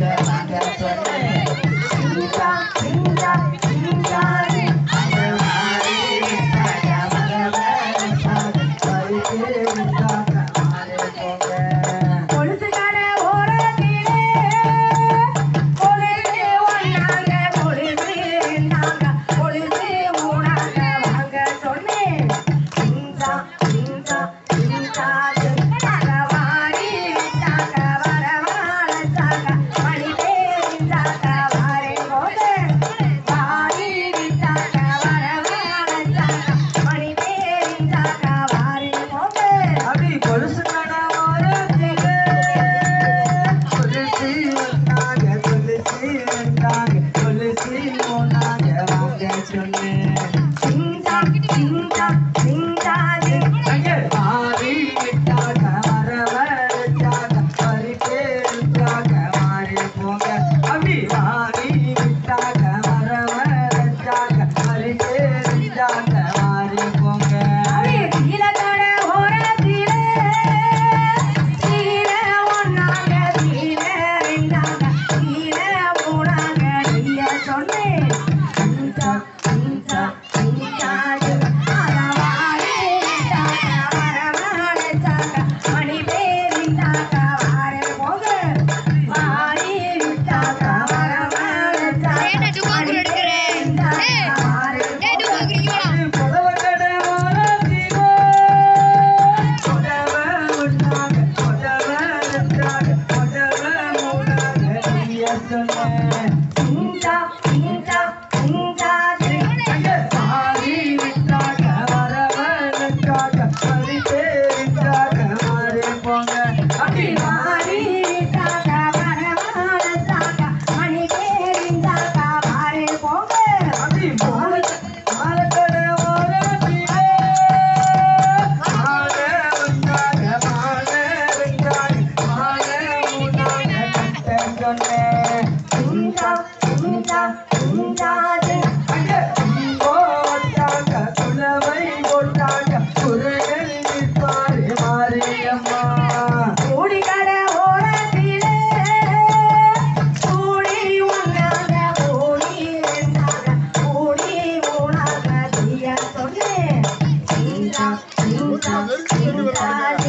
Canada. 诶新家 நெருக்கி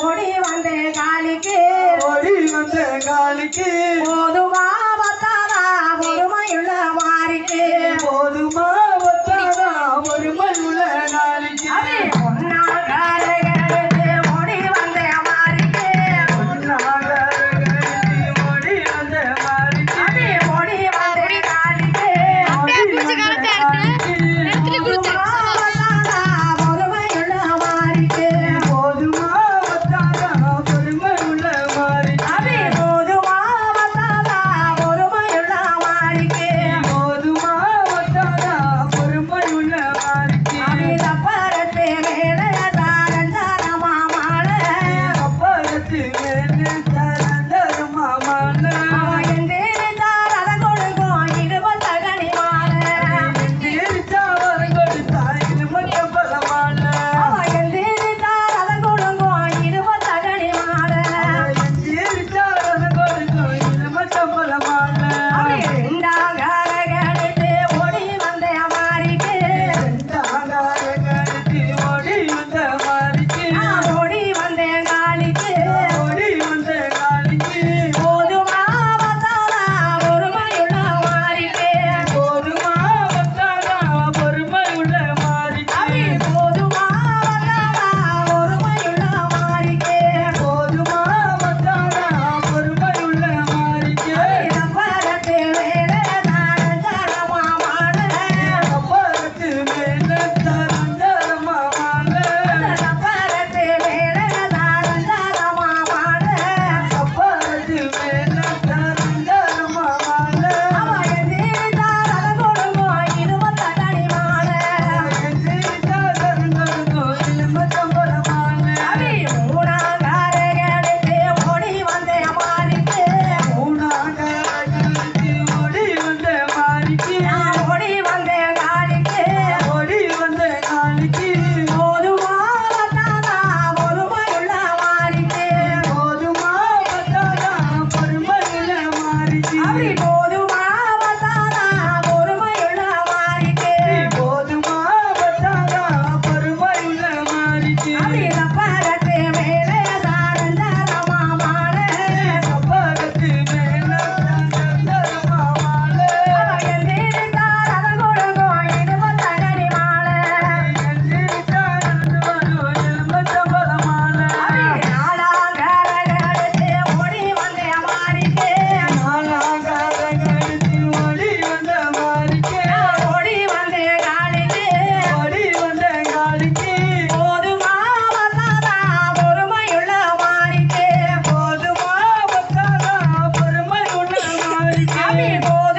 ஓடி வந்த காலிக்கு ஓடி வந்த காலிக்கு போதுமா? Amigo.